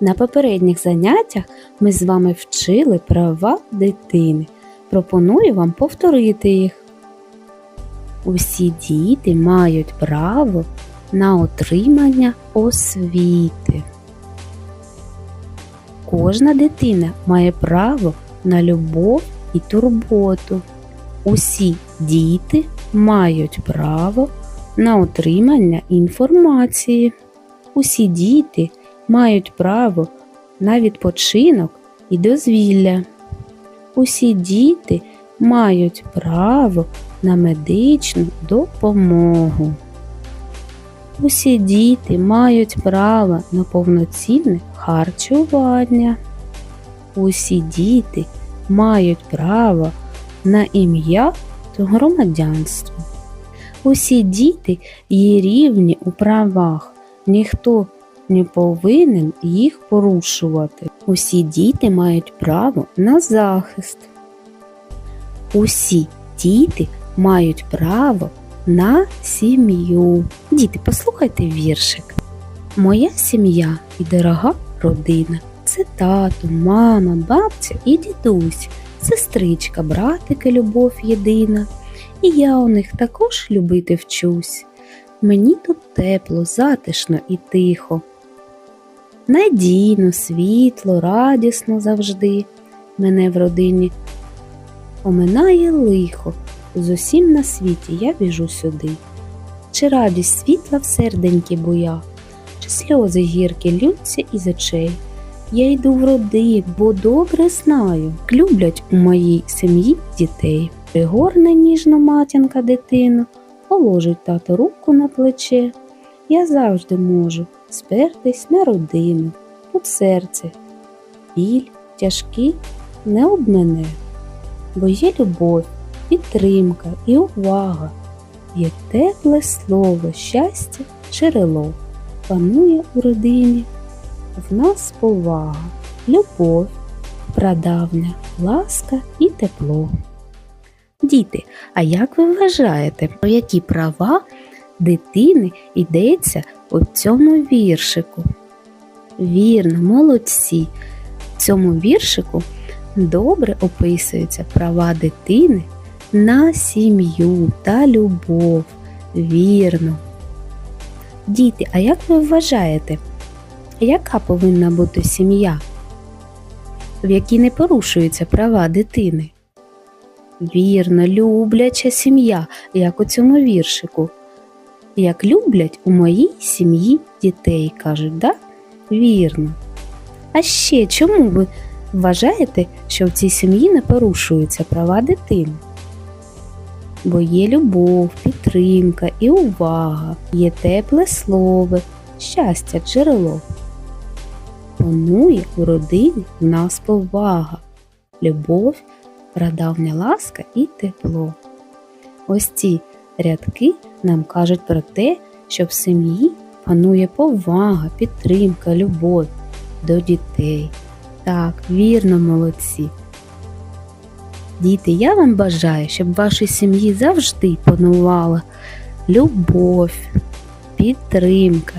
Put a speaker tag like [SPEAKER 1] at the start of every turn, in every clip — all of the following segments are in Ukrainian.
[SPEAKER 1] На попередніх заняттях ми з вами вчили права дитини. Пропоную вам повторити їх. Усі діти мають право на отримання освіти. Кожна дитина має право на любов і турботу. Усі діти мають право на отримання інформації. Усі діти мають право на відпочинок і дозвілля. Усі діти мають право на медичну допомогу. Усі діти мають право на повноцінне харчування. Усі діти мають право на ім'я та громадянство. Усі діти є рівні у правах, ніхто не повинен їх порушувати. Усі діти мають право на захист. Усі діти мають право на сім'ю. Діти, послухайте віршик. Моя сім'я і дорога родина це тато, мама, бабця і дідусь, сестричка, братики, любов єдина. І я у них також любити вчусь. Мені тут тепло, затишно і тихо. Надійно, світло, радісно завжди. Мене в родині оминає лихо, з усім на світі я біжу сюди. Чи радість світла в серденьки буя, чи сльози гіркі ллються із очей. Я йду в родин, бо добре знаю, люблять у моїй сім'ї дітей. Пригорне ніжно матінка дитину, положить тато руку на плече. Я завжди можу спертись на родину, тут серце, біль тяжкий не обмене, бо є любов, підтримка і увага, є тепле слово, щастя, джерело, панує у родині, в нас повага, любов, прадавня, ласка і тепло. Діти, а як ви вважаєте, про які права дитини йдеться у цьому віршику? Вірно, молодці. В цьому віршику добре описуються права дитини на сім'ю та любов. Вірно. Діти, а як ви вважаєте, яка повинна бути сім'я, в якій не порушуються права дитини? Вірно, любляча сім'я, як у цьому віршику. Як люблять у моїй сім'ї дітей, кажуть, да? Вірно. А ще чому ви вважаєте, що в цій сім'ї не порушуються права дитини? Бо є любов, підтримка і увага, є тепле слово, щастя, джерело. Панує у родині в нас повага, любов, прадавня ласка і тепло. Ось ці рядки нам кажуть про те, що в сім'ї панує повага, підтримка, любов до дітей. Так, вірно, молодці. Діти, я вам бажаю, щоб в вашій сім'ї завжди панувала любов, підтримка,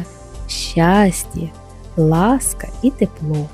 [SPEAKER 1] щастя, ласка і тепло.